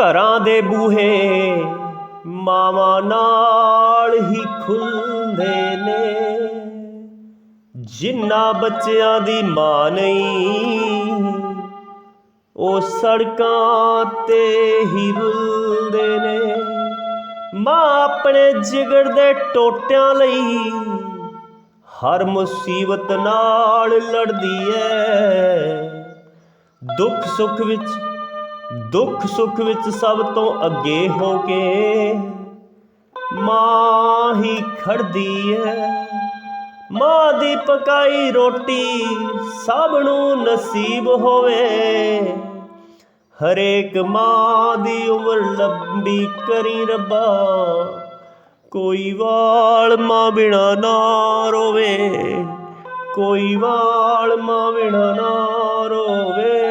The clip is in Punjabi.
ਘਰਾਂ ਦੇ ਬੂਹੇ ਮਾਵਾਂ ਨਾਲ ਹੀ ਖੁੱਲਦੇ ਨੇ। ਜਿੰਨਾ ਬੱਚਿਆਂ ਦੀ ਮਾਂ ਨਹੀਂ, ਉਹ ਸੜਕਾਂ ਤੇ ਹੀ ਰੁਲਦੇ ਨੇ। ਮਾਂ ਆਪਣੇ ਜਿਗਰ ਦੇ ਟੋਟਿਆਂ ਲਈ ਹਰ ਮੁਸੀਬਤ ਨਾਲ ਲੜਦੀ ਐ। ਦੁੱਖ ਸੁੱਖ ਵਿੱਚ ਦੁੱਖ ਸੁੱਖ ਵਿੱਚ ਸਭ ਤੋਂ ਅੱਗੇ ਹੋ ਕੇ ਮਾਂ ਹੀ ਖੜਦੀ ਐ। ਮਾਂ ਦੀ ਪਕਾਈ ਰੋਟੀ ਸਭ ਨੂੰ ਨਸੀਬ ਹੋਵੇ। ਹਰੇਕ ਮਾਂ ਦੀ ਉਮਰ ਲੰਬੀ ਕਰੀ ਰੱਬਾ। ਕੋਈ ਵਾਲ ਮਾਂ ਬਿਨਾ ਨਾ ਰੋਵੇ। ਕੋਈ ਵਾਲ ਮਾਂ ਬਿਨਾ ਨਾ ਰੋਵੇ।